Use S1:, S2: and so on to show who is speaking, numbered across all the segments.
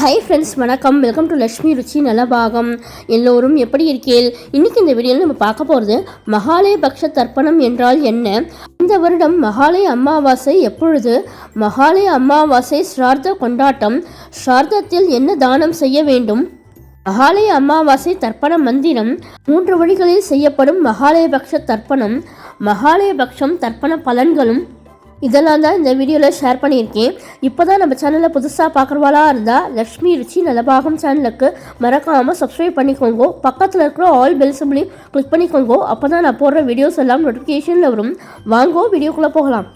S1: High friends வணக்கம். Welcome to Lakshmi Ruchi Nalabagam எல்லோரும் எப்படி இருக்கீள் இன்னைக்கு இந்த வீடியோவில் நம்ம பார்க்க போகிறது மகாலய பக்ஷ தர்ப்பணம் என்றால் என்ன? இந்த வருடம் மகாலய அமாவாசை எப்பொழுது? மகாலய அமாவாசை ஸ்ரார்த்த கொண்டாட்டம். ஸ்ரார்த்தத்தில் என்ன தானம் செய்ய வேண்டும்? மகாலய அமாவாசை தர்ப்பண மந்திரம். மூன்று வழிகளில் செய்யப்படும் மகாலய பக்ஷ தர்ப்பணம். மகாலய பக்ஷம் தர்ப்பண பலன்களும் இதெல்லாம் தான் இந்த வீடியோவில் ஷேர் பண்ணியிருக்கேன். இப்போ தான் நம்ம சேனலில் புதுசாக பார்க்குறவாளா இருந்தால் லக்ஷ்மி ருச்சி நலபாகம் சேனலுக்கு மறக்காமல் சப்ஸ்கிரைப் பண்ணிக்கோங்க. பக்கத்தில் இருக்கிற ஆல் பெல் சிம்லையும் கிளிக் பண்ணிக்கோங்க. அப்போ தான் நான் போடுற வீடியோஸ் எல்லாம் நோட்டிஃபிகேஷனில் வரும். வாங்கோ வீடியோக்குள்ளே போகலாம்.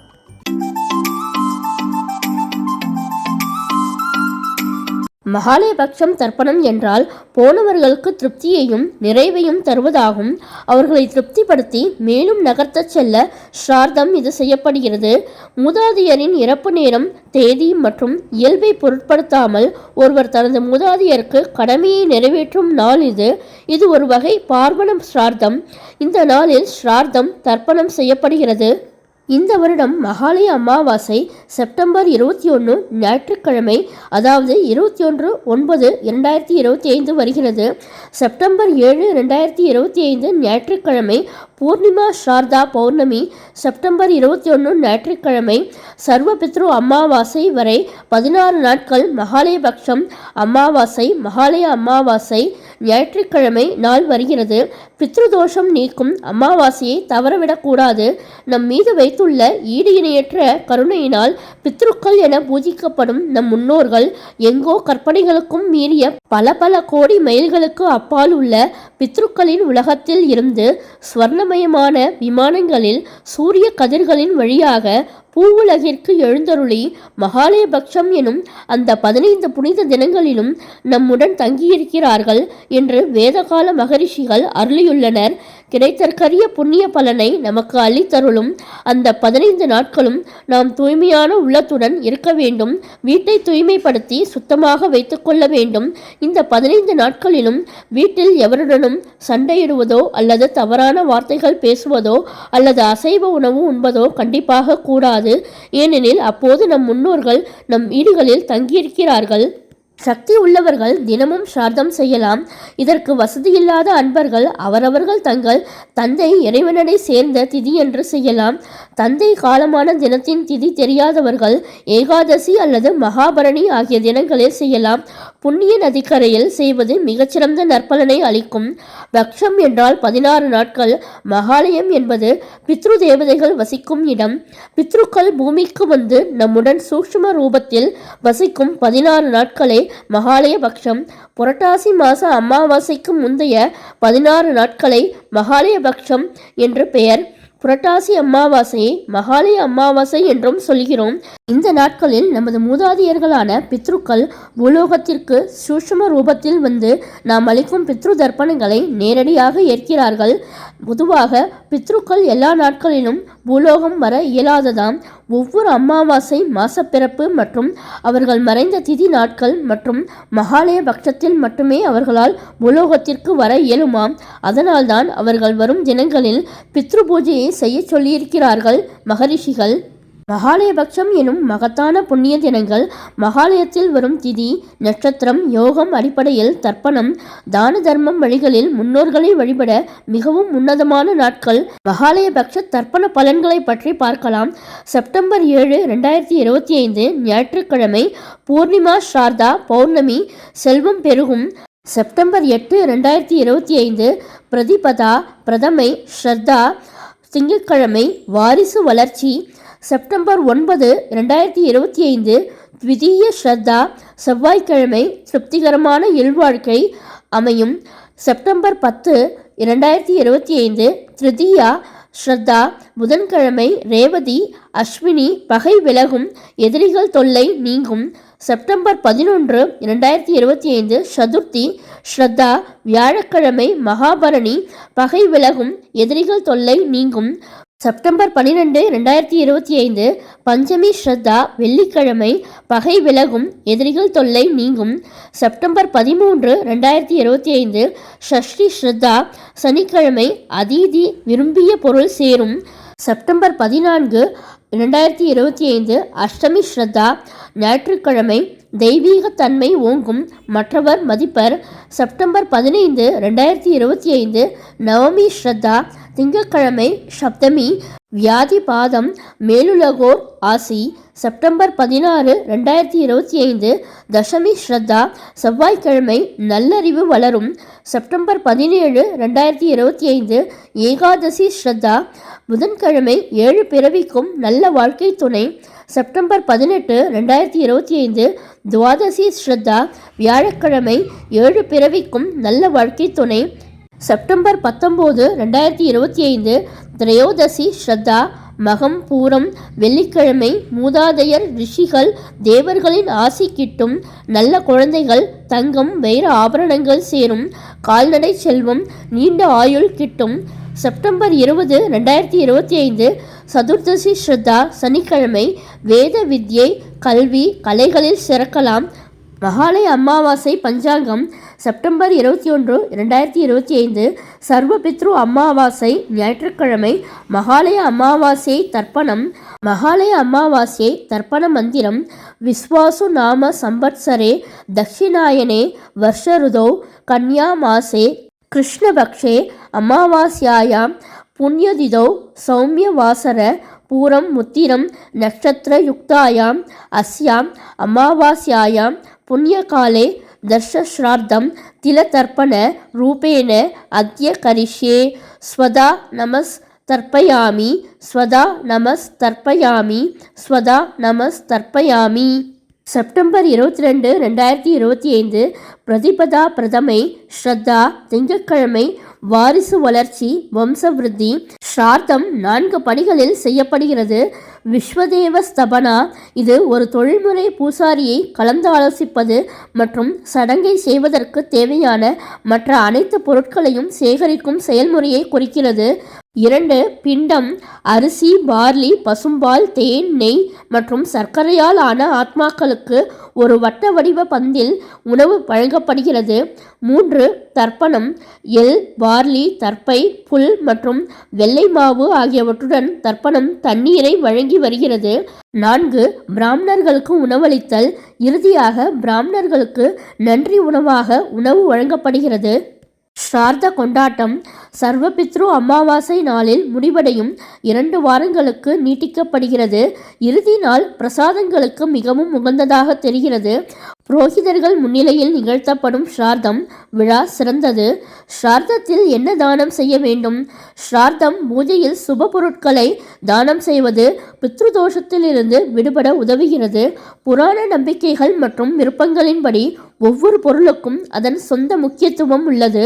S1: மகாலயபக்ஷம் தர்ப்பணம் என்றால் போனவர்களுக்கு திருப்தியையும் நிறைவையும் தருவதாகும். அவர்களை திருப்திப்படுத்தி மேலும் நகர்த்தச் செல்ல ஸ்ரார்த்தம் இது செய்யப்படுகிறது. மூதாதையரின் இறப்பு நேரம் தேதி மற்றும் இயல்பை பொருட்படுத்தாமல் ஒருவர் தனது மூதாதையருக்கு கடமையை நிறைவேற்றும் நாள் இது. இது ஒரு வகை பார்வணம் ஸ்ரார்த்தம். இந்த நாளில் ஸ்ரார்த்தம் தர்ப்பணம் செய்யப்படுகிறது. இந்த வருடம் மகாலய அமாவாசை செப்டம்பர் இருபத்தி ஒன்று ஞாயிற்றுக்கிழமை அதாவது இருபத்தி ஒன்று ஒன்பது இரண்டாயிரத்தி இருபத்தி ஐந்து வருகிறது. செப்டம்பர் ஏழு ரெண்டாயிரத்தி இருபத்தி ஐந்து ஞாயிற்றுக்கிழமை பூர்ணிமா சாரதா பௌர்ணமி செப்டம்பர் இருபத்தி ஒன்று ஞாயிற்றுக்கிழமை சர்வபித்ரு அமாவாசை வரை பதினாறு நாட்கள் மகாலயபக்ஷம் அமாவாசை மகாலய அமாவாசை ஞாயிற்றுக்கிழமை நாள் வருகிறது. பித்ருதோஷம் நீக்கும் அமாவாசையை தவறவிடக்கூடாது. நம் மீது வைத்துள்ள ஈடு இணையற்ற கருணையினால் பித்ருக்கள் என பூஜிக்கப்படும் நம் முன்னோர்கள் எங்கோ கற்பனைகளுக்கும் மீறிய பல பல கோடி மைல்களுக்கு அப்பால் உள்ள பித்ருக்களின் உலகத்தில் இருந்து ஸ்வர்ணமயமான விமானங்களில் சூரிய கதிர்களின் வழியாக பூவுலகிற்கு எழுந்தருளி மகாலயபக்ஷம் எனும் அந்த பதினைந்து புனித தினங்களிலும் நம்முடன் தங்கியிருக்கிறார்கள். என்று வேதகால மகரிஷிகள் அருளியுள்ளனர். கிடைத்தற்கரிய புண்ணிய பலனை நமக்கு அளித்தருளும் அந்த பதினைந்து நாட்களும் நாம் தூய்மையான உள்ளத்துடன் இருக்க வேண்டும். வீட்டை தூய்மைப்படுத்தி சுத்தமாக வைத்துக்கொள்ள வேண்டும். இந்த பதினைந்து நாட்களிலும் வீட்டில் எவருடனும் சண்டையிடுவதோ அல்லது தவறான வார்த்தைகள் பேசுவதோ அல்லது அசைவ உணவு உண்பதோ கண்டிப்பாக கூடாது. ஏனெனில் அப்போது நம் முன்னோர்கள் நம் வீடுகளில் தங்கியிருக்கிறார்கள். சக்தி உள்ளவர்கள் தினமும் சார்த்தம் செய்யலாம். இதற்கு வசதியில்லாத அன்பர்கள் அவரவர்கள் தங்கள் தந்தை இறைவனடை சேர்ந்த திதி என்று செய்யலாம். தந்தை காலமான தினத்தின் திதி தெரியாதவர்கள் ஏகாதசி அல்லது மகாபரணி ஆகிய தினங்களில் செய்யலாம். புண்ணிய நதிக்கரையில் செய்வது மிகச்சிறந்த நற்பலனை அளிக்கும். பக்ஷம் என்றால் பதினாறு நாட்கள். மகாலயம் என்பது பித்ரு தேவதைகள் வசிக்கும் இடம். பித்ருக்கள் பூமிக்கு வந்து நம்முடன் சூக்ஷ்ம ரூபத்தில் வசிக்கும் பதினாறு நாட்களே மகாலய பக்ஷம் புரட்டாசி மாச அமாவாசைக்கு முந்தைய பதினாறு நாட்களை மகாலய பக்ஷம் என்று பெயர். புரட்டாசி அமாவாசையை மகாலய அமாவாசை என்றும் சொல்கிறோம். இந்த நாட்களில் நமது மூதாதையர்களான பித்ருக்கள் பூலோகத்திற்கு சூஷ்ம ரூபத்தில் வந்து நாம் அளிக்கும் பித்ரு தர்ப்பணங்களை நேரடியாக ஏற்கிறார்கள். பொதுவாக பித்ருக்கள் எல்லா நாட்களிலும் பூலோகம் வர இயலாததாம். ஒவ்வொரு அமாவாசை மாசப்பிறப்பு மற்றும் அவர்கள் மறைந்த திதி நாட்கள் மற்றும் மகாலய பட்சத்தில் மட்டுமே அவர்களால் பூலோகத்திற்கு வர இயலுமாம். அதனால்தான் அவர்கள் வரும் தினங்களில் பித்ரு பூஜையை செய்ய சொல்லியிருக்கிறார்கள் மகரிஷிகள். மகாலயபக்ஷம் எனும் மகத்தான புண்ணிய தினங்கள் மகாலயத்தில் வரும் திதி நட்சத்திரம் யோகம் அடிப்படையில் தர்ப்பணம் தான தர்மம் வழிகளில் முன்னோர்களை வழிபட மிகவும் உன்னதமான நாட்கள். மகாலயபக்ஷ தர்ப்பண பலன்களை பற்றி பார்க்கலாம். செப்டம்பர் ஏழு ரெண்டாயிரத்தி இருபத்தி ஐந்து ஞாயிற்றுக்கிழமை பூர்ணிமா சாரதா பௌர்ணமி செல்வம் பெருகும். செப்டம்பர் எட்டு ரெண்டாயிரத்தி இருபத்தி ஐந்து பிரதிபதா பிரதமை ஸ்ரத்தா திங்கட்கிழமை வாரிசு வளர்ச்சி. செப்டம்பர் ஒன்பது ரெண்டாயிரத்தி இருபத்தி ஐந்து த்விதீய ஸ்ரத்தா செவ்வாய்க்கிழமை திருப்திகரமான இல்வாழ்க்கை அமையும். செப்டம்பர் பத்து இரண்டாயிரத்தி இருபத்தி ஐந்து திருதியா ஸ்ரத்தா புதன்கிழமை ரேவதி அஸ்வினி பகை விலகும் எதிரிகள் தொல்லை நீங்கும். செப்டம்பர் பதினொன்று இரண்டாயிரத்தி இருபத்தி ஐந்து சதுர்த்தி ஸ்ரத்தா வியாழக்கிழமை மகாபரணி பகை விலகும் எதிரிகள் தொல்லை நீங்கும். செப்டம்பர் பன்னிரெண்டு ரெண்டாயிரத்தி இருபத்தி ஐந்து பஞ்சமி ஸ்ரத்தா வெள்ளிக்கிழமை பகை விலகும் எதிரிகள் தொல்லை நீங்கும். செப்டம்பர் பதிமூன்று ரெண்டாயிரத்தி இருபத்தி ஐந்து ஷஷ்டி ஸ்ரத்தா சனிக்கிழமை அதீதி விரும்பிய பொருள் சேரும். செப்டம்பர் பதினான்கு இரண்டாயிரத்தி இருபத்தி ஐந்து அஷ்டமி ஸ்ரத்தா ஞாயிற்றுக்கிழமை தெய்வீகத்தன்மை ஓங்கும் மற்றவர் மதிப்பர். செப்டம்பர் பதினைந்து ரெண்டாயிரத்தி இருபத்தி ஐந்து நவமி ஸ்ரத்தா திங்கட்கிழமை சப்தமி வியாதி பாதம் மேலுலகோர் ஆசி. செப்டம்பர் பதினாறு ரெண்டாயிரத்தி இருபத்தி ஐந்து தசமி ஸ்ரத்தா செவ்வாய்க்கிழமை நல்லறிவு வளரும். செப்டம்பர் பதினேழு ரெண்டாயிரத்தி இருபத்தி ஐந்து ஏகாதசி ஸ்ரத்தா. புதன்கிழமை ஏழு பிறவிக்கும் நல்ல வாழ்க்கை துணை. செப்டம்பர் பதினெட்டு ரெண்டாயிரத்தி இருபத்தி ஐந்து துவாதசி ஸ்ரத்தா. வியாழக்கிழமை ஏழு பிறவிக்கும் நல்ல வாழ்க்கை துணை. செப்டம்பர் பத்தொம்போது ரெண்டாயிரத்தி இருபத்தி ஐந்து திரையோதசி ஸ்ரத்தா. மகம் பூரம் வெள்ளிக்கிழமை மூதாதையர் ரிஷிகள் தேவர்களின் ஆசி கிட்டும் நல்ல குழந்தைகள் தங்கம் வைர ஆபரணங்கள் சேரும். கால்நடை செல்வம் நீண்ட ஆயுள் கிட்டும். செப்டம்பர் இருபது ரெண்டாயிரத்தி இருபத்தி ஐந்து சதுர்தசி ஸ்ரத்தா சனிக்கிழமை வேத வித்யை கல்வி கலைகளில் சிறக்கலாம். மகாலய அமாவாசை பஞ்சாங்கம் செப்டம்பர் இருபத்தி ஒன்று இரண்டாயிரத்தி இருபத்தி ஐந்து சர்வபித்ரு அமாவாசை ஞாயிற்றுக்கிழமை மகாலய அமாவாசை தர்ப்பணம் மகாலய அமாவாசை தர்ப்பண மந்திரம் விஸ்வாசு நாம சம்பத்சரே தக்ஷிணாயனே வர்ஷருதோ கன்யா மாசே கிருஷ்ணபக்ஷே அமாவாஸ்யாயாம் புண்ணியதிதோ சௌமியவாசர பூரம் முத்திரம் நட்சத்திர யுக்தாயாம் அஸ்யாம் அமாவாஸ்யாயாம் புண்ணியகாலே தர்ஷஸ்ரார்த்தம் திலதர்ப்பண ரூபேண அத்ய கரிஷ்யே ஸ்வதா நமஸ் தர்ப்பயாமி ஸ்வதா நமஸ் தர்ப்பயாமி ஸ்வதா நமஸ் தர்ப்பயாமி செப்டம்பர் இருபத்தி ரெண்டு ரெண்டாயிரத்தி இருபத்தி ஐந்து பிரதிபதா பிரதமை ஸ்ரத்தா திங்கட்கிழமை வாரிசு வளர்ச்சி வம்சவிருத்தி ஸ்ரார்த்தம் நான்கு பணிகளில் செய்யப்படுகிறது. விஸ்வதேவ ஸ்தபனா இது ஒரு தொழில்முறை பூசாரியை கலந்து ஆலோசிப்பது மற்றும் சடங்கை செய்வதற்கு தேவையான மற்ற அனைத்து பொருட்களையும் சேகரிக்கும் செயல்முறையை குறிக்கிறது. இரண்டு பிண்டம் அரிசி பார்லி பசும்பால் தேன் நெய் மற்றும் சர்க்கரையால் ஆன ஆத்மாக்களுக்கு ஒரு வட்ட வடிவ பந்தில் உணவு வழங்கப்படுகிறது. மூன்று தர்ப்பணம் எல் பார்லி தர்ப்பை புல் மற்றும் வெள்ளை மாவு ஆகியவற்றுடன் தர்ப்பணம் தண்ணீரை வழங்கி வருகிறது. நான்கு பிராமணர்களுக்கு உணவளித்தல். இறுதியாக பிராமணர்களுக்கு நன்றி உணவாக உணவு வழங்கப்படுகிறது. சார்ந்த கொண்டாட்டம். சர்வபித்ரு அமாவாசை நாளில் முடிவடையும். இரண்டு வாரங்களுக்கு நீட்டிக்கப்படுகிறது. இறுதி நாள் பிரசாதங்களுக்கு மிகவும் உகந்ததாக தெரிகிறது. புரோகிதர்கள் முன்னிலையில் நிகழ்த்தப்படும் ஸ்ரார்த்தம் விழா சிறந்தது. ஸ்ரார்த்தத்தில் என்ன தானம் செய்ய வேண்டும்? ஸ்ரார்த்தம் பூஜையில் சுப பொருட்களை தானம் செய்வது பித்ருதோஷத்திலிருந்து விடுபட உதவுகிறது. புராண நம்பிக்கைகள் மற்றும் விருப்பங்களின்படி ஒவ்வொரு பொருளுக்கும் அதன் சொந்த முக்கியத்துவம் உள்ளது.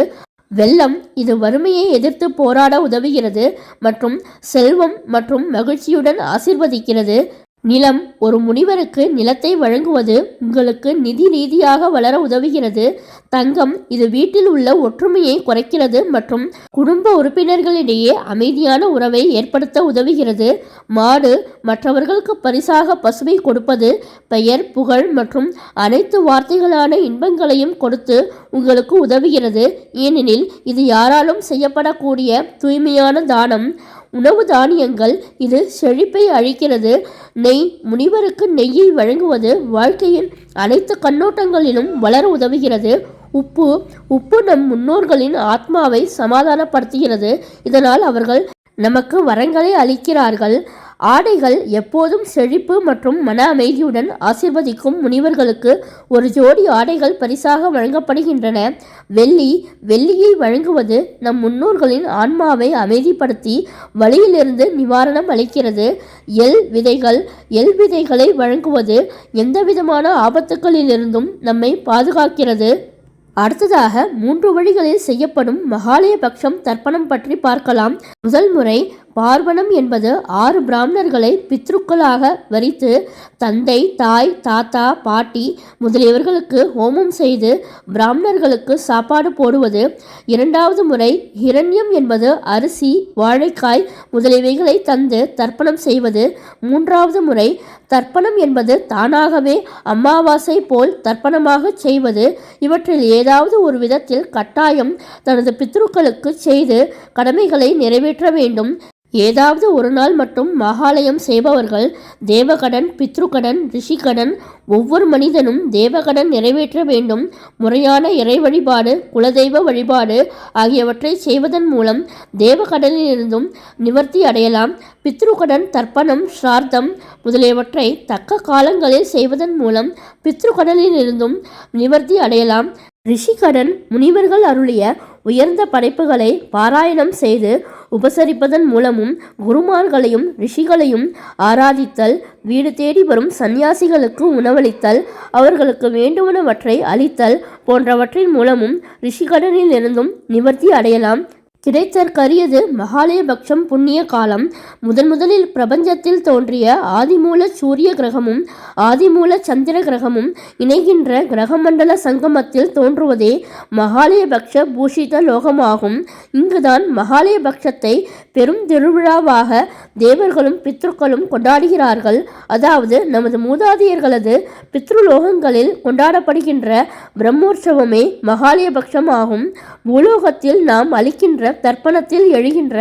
S1: வெள்ளம் இது வறுமையை எதிர்த்து போராட உதவுகிறது மற்றும் செல்வம் மற்றும் மகிழ்ச்சியுடன் ஆசிர்வதிக்கிறது. நிலம் ஒரு முனிவருக்கு நிலத்தை வழங்குவது உங்களுக்கு நிதி ரீதியாக வளர உதவுகிறது. தங்கம் இது வீட்டில் உள்ள ஒற்றுமையை குறைக்கிறது மற்றும் குடும்ப உறுப்பினர்களிடையே அமைதியான உறவை ஏற்படுத்த உதவுகிறது. மாடு மற்றவர்களுக்கு பரிசாக பசுவை கொடுப்பது பெயர் புகழ் மற்றும் அனைத்து வார்த்தைகளான இன்பங்களையும் கொடுத்து உங்களுக்கு உதவுகிறது. ஏனெனில் இது யாராலும் செய்யப்படக்கூடிய தூய்மையான தானம். உணவு தானியங்கள். இது செழிப்பை அழிக்கிறது. நெய் முனிவருக்கு நெய்யை வழங்குவது வாழ்க்கையின் அனைத்து கண்ணோட்டங்களிலும் வளர உதவுகிறது. உப்பு உப்பு நம் முன்னோர்களின் ஆத்மாவை சமாதானப்படுத்துகிறது. இதனால் அவர்கள் நமக்கு வரங்களை அளிக்கிறார்கள். ஆடைகள் எப்போதும் செழிப்பு மற்றும் மன அமைதியுடன் ஆசிர்வதிக்கும் முனிவர்களுக்கு ஒரு ஜோடி ஆடைகள் பரிசாக வழங்கப்படுகின்றன. வெள்ளி வெள்ளியை வழங்குவது நம் முன்னோர்களின் ஆன்மாவை அமைதிப்படுத்தி வழியிலிருந்து நிவாரணம் அளிக்கிறது. எல் விதைகள் எல் விதைகளை வழங்குவது எந்தவிதமான ஆபத்துகளிலிருந்தும் நம்மை பாதுகாக்கிறது. அடுத்ததாக மூன்று வழிகளில் செய்யப்படும் மகாலய பட்சம் தர்ப்பணம் பற்றி பார்க்கலாம். முதல் முறை பார்வணம் என்பது ஆறு பிராமணர்களை பித்ருக்களாக வரித்து தந்தை தாய் தாத்தா பாட்டி முதலியவர்களுக்கு ஹோமம் செய்து பிராமணர்களுக்கு சாப்பாடு போடுவது. இரண்டாவது முறை ஹிரண்யம் என்பது அரிசி வாழைக்காய் முதலியவைகளை தந்து தர்ப்பணம் செய்வது. மூன்றாவது முறை தர்ப்பணம் என்பது தானாகவே அமாவாசை போல் தர்ப்பணமாக செய்வது. இவற்றில் ஏதாவது ஒரு விதத்தில் கட்டாயம் தனது பித்ருக்களுக்கு செய்து கடமைகளை நிறைவேற்ற வேண்டும். ஏதாவது ஒரு நாள் மட்டும் மகாலயம் செய்பவர்கள் தேவகடன் பித்ருக்கடன் ரிஷிகடன் ஒவ்வொரு மனிதனும் தேவகடன் நிறைவேற்ற வேண்டும். முறையான இறை வழிபாடு குலதெய்வ வழிபாடு ஆகியவற்றை செய்வதன் மூலம் தேவகடனிலிருந்தும் நிவர்த்தி அடையலாம். பித்ருக்கடன் தர்ப்பணம் ஸ்ரார்த்தம் முதலியவற்றை தக்க காலங்களில் செய்வதன் மூலம் பித்ருக்கடனிலிருந்தும் நிவர்த்தி அடையலாம். ரிஷிகடன் முனிவர்கள் அருளிய உயர்ந்த படைப்புகளை பாராயணம் செய்து உபசரிப்பதன் மூலமும் குருமார்களையும் ரிஷிகளையும் ஆராதித்தல் வீடு தேடி வரும் சந்நியாசிகளுக்கு உணவளித்தல் அவர்களுக்கு வேண்டுவனவற்றை அளித்தல் போன்றவற்றின் மூலமும் ரிஷிகடனில் இருந்தும் நிவர்த்தி அடையலாம். கிடைத்தற்கரியது மகாலயபக்ஷம் புண்ணிய காலம். முதன் முதலில் பிரபஞ்சத்தில் தோன்றிய ஆதிமூல சூரிய கிரகமும் ஆதிமூல சந்திர கிரகமும் இணைகின்ற கிரகமண்டல சங்கமத்தில் தோன்றுவதே மகாலயபக்ஷ பூஷித லோகமாகும். இங்குதான் மகாலயபக்ஷத்தை பெரும் திருவிழாவாக தேவர்களும் பித்ருக்களும் கொண்டாடுகிறார்கள். அதாவது நமது மூதாதையர்களது பித்ருலோகங்களில் கொண்டாடப்படுகின்ற பிரம்மோற்சவமே மகாலயபக்ஷம் ஆகும் பூலோகத்தில் நாம் அளிக்கின்ற தர்ப்பணத்தில் எழுகின்ற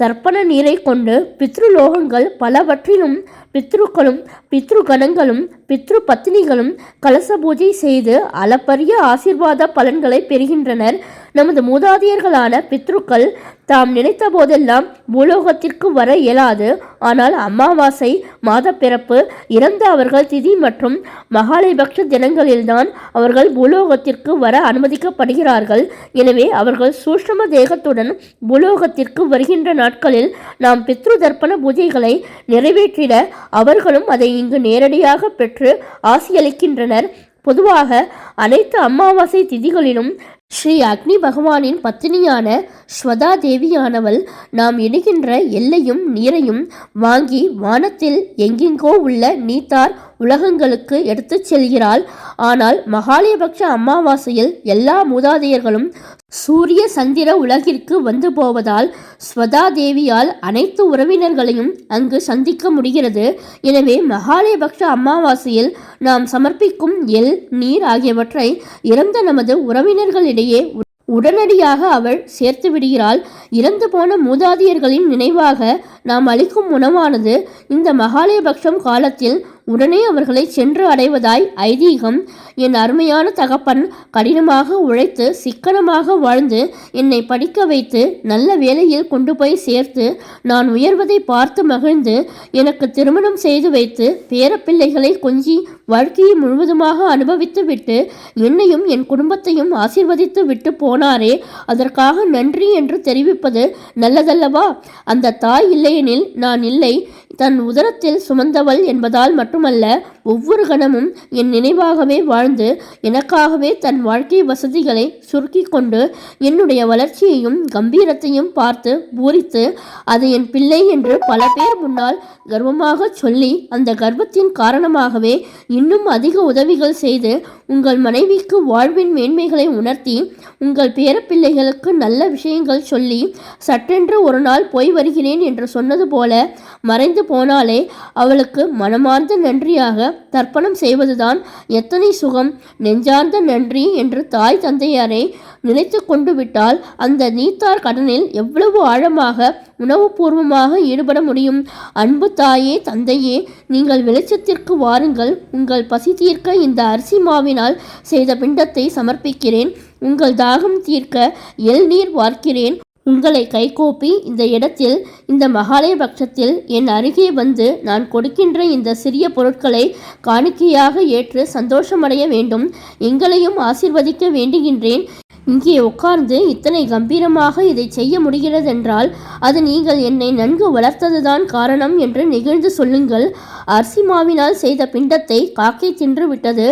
S1: தர்ப்பண நீரை கொண்டு பித்ருலோகங்கள் பலவற்றிலும் பித்ருக்களும் பித்ருகணங்களும் பித்ரு பத்தினிகளும் கலச பூஜை செய்து அளப்பரிய ஆசீர்வாத பலன்களை பெறுகின்றனர். நமது மூதாதையர்களான பித்ருக்கள் தாம் நினைத்த போதெல்லாம் பூலோகத்திற்கு வர இயலாது. ஆனால் அமாவாசை மாதப்பிறப்பு இறந்த அவர்கள் திதி மற்றும் மகாலயபக்ஷ தினங்களில்தான் அவர்கள் பூலோகத்திற்கு வர அனுமதிக்கப்படுகிறார்கள். எனவே அவர்கள் சூஷ்ம தேகத்துடன் பூலோகத்திற்கு வருகின்றனர். நாட்களில் நாம் பித்ரு தர்ப்பண பூஜைகளை நிறைவேற்றிட அவர்களும் அதை இங்கு நேரடியாக பெற்று ஆசியளிக்கின்றனர். பொதுவாக அனைத்து அமாவாசை திதிகளிலும் ஸ்ரீ அக்னி பகவானின் பத்தினியான ஸ்வதா தேவியானவள் நாம் இடுகின்ற எல்லையும் நீரையும் வாங்கி வானத்தில் எங்கெங்கோ உள்ள நீத்தார் உலகங்களுக்கு எடுத்துச் செல்கிறாள். ஆனால் மகாலயபக்ஷ அமாவாசையில் எல்லா மூதாதையர்களும் சூரிய சந்திர உலகிற்கு வந்து போவதால் ஸ்வதா தேவியால் அனைத்து உறவினர்களையும் அங்கு சந்திக்க முடிகிறது. எனவே மகாலயபக்ஷ அமாவாசையில் நாம் சமர்ப்பிக்கும் எல் நீர் ஆகியவற்றை இறந்த நமது உறவினர்களிடையே உடனடியாக அவள் சேர்த்து விடுகிறாள். இறந்து போன மூதாதையர்களின் நினைவாக நாம் அளிக்கும் உணவானது இந்த மகாலயபக்ஷம் காலத்தில் உடனே அவர்களை சென்று அடைவதாய் ஐதீகம் என் அருமையான தகப்பன் கடினமாக உழைத்து சிக்கனமாக வாழ்ந்து என்னை படிக்க வைத்து நல்ல வேலையில் கொண்டு போய் சேர்த்து நான் உயர்வதை பார்த்து மகிழ்ந்து எனக்கு திருமணம் செய்து வைத்து பேரப்பிள்ளைகளை கொஞ்சி வாழ்க்கையை முழுவதுமாக அனுபவித்து விட்டு என்னையும் என் குடும்பத்தையும் ஆசிர்வதித்து விட்டு போனாரே. அதற்காக நன்றி என்று தெரிவிப்பது நல்லதல்லவா? அந்த தாய் இல்லையெனில் நான் இல்லை. தன் உதரத்தில் சுமந்தவள் என்பதால் மட்டுமல்ல ஒவ்வொரு கணமும் என் நினைவாகவே வாழ்ந்து எனக்காகவே தன் வாழ்க்கை வசதிகளை சுருக்கி கொண்டு என்னுடைய வளர்ச்சியையும் கம்பீரத்தையும் பார்த்து பூரித்து அது என் பிள்ளை என்று பல பேர் முன்னால் கர்வமாக சொல்லி அந்த கர்வத்தின் காரணமாகவே இன்னும் அதிக உதவிகள் செய்து உங்கள் மனைவிக்கு வாழ்வின் மேன்மைகளை உணர்த்தி உங்கள் பேரப்பிள்ளைகளுக்கு நல்ல விஷயங்கள் சொல்லி சட்டென்று ஒரு நாள் போய் வருகிறேன் என்று சொன்னது போல மறைந்து போனாலே அவளுக்கு மனமார்ந்த நன்றியாக தர்ப்பணம் செய்வதுதான் எத்தனை சுகம். நெஞ்சார்ந்த நன்றி என்று தாய் தந்தையாரை நினைத்து கொண்டு விட்டால் அந்த நீத்தார் கடனில் எவ்வளவு ஆழமாக உணவுபூர்வமாக ஈடுபட முடியும். அன்பு தாயே தந்தையே நீங்கள் வெளிச்சத்திற்கு வாருங்கள். உங்கள் பசி தீர்க்க இந்த அரிசி மாவினால் செய்த பிண்டத்தை சமர்ப்பிக்கிறேன். உங்கள் தாகம் தீர்க்க எல் நீர் வார்க்கிறேன். உங்களை கைகோப்பி இந்த இடத்தில் இந்த மகாலய பட்சத்தில் என் அருகே வந்து நான் கொடுக்கின்ற இந்த சிறிய பொருட்களை காணிக்கையாக ஏற்று சந்தோஷமடைய வேண்டும். எங்களையும் ஆசிர்வதிக்க வேண்டுகின்றேன். இங்கே உட்கார்ந்து இத்தனை கம்பீரமாக இதை செய்ய முடிகிறதென்றால் அது நீங்கள் என்னை நன்கு வளர்த்ததுதான் காரணம் என்று நெகிழ்ந்து சொல்லுங்கள். அரிசிமாவினால் செய்த பிண்டத்தை காக்கை தின்று விட்டது.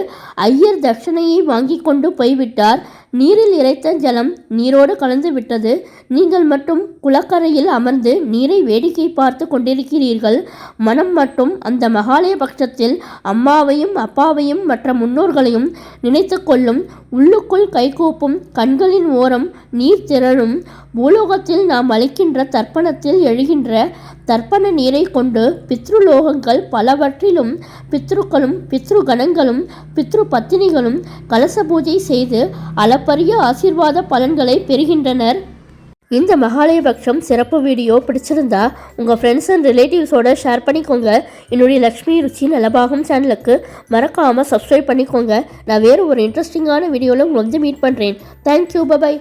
S1: ஐயர் தட்சணையை வாங்கி கொண்டு போய்விட்டார். நீரில் இறைத்த ஜலம் நீரோடு கலந்து விட்டது. நீங்கள் மட்டும் குளக்கரையில் அமர்ந்து நீரை வேடிக்கை பார்த்து கொண்டிருக்கிறீர்கள். மனம் மட்டும் அந்த மகாலய பட்சத்தில் அம்மாவையும் அப்பாவையும் மற்ற முன்னோர்களையும் நினைத்து கொள்ளும். உள்ளுக்குள் கைகூப்பும் கண்களின் ஓரம் நீர் திரளும். பூலோகத்தில் நாம் அளிக்கின்ற தர்ப்பணத்தில் எழுகின்ற தர்ப்பண நீரை கொண்டு பித்ருலோகங்கள் பலவற்றிலும் பித்ருக்களும் பித்ருகணங்களும் பித்ரு பத்தினிகளும் கலச பூஜை செய்து அளப்பரிய ஆசீர்வாத பலன்களை பெறுகின்றனர். இந்த மகாலயபக்ஷம் சிறப்பு வீடியோ பிடிச்சிருந்தா உங்கள் ஃப்ரெண்ட்ஸ் அண்ட் ரிலேட்டிவ்ஸோட ஷேர் பண்ணிக்கோங்க. என்னுடைய லக்ஷ்மி ருச்சி நலபாகம் சேனலுக்கு மறக்காமல் சப்ஸ்கிரைப் பண்ணிக்கோங்க. நான் வேறு ஒரு இன்ட்ரெஸ்டிங்கான வீடியோவில் உங்களை வந்து மீட் பண்ணுறேன் தேங்க்யூ பபாய்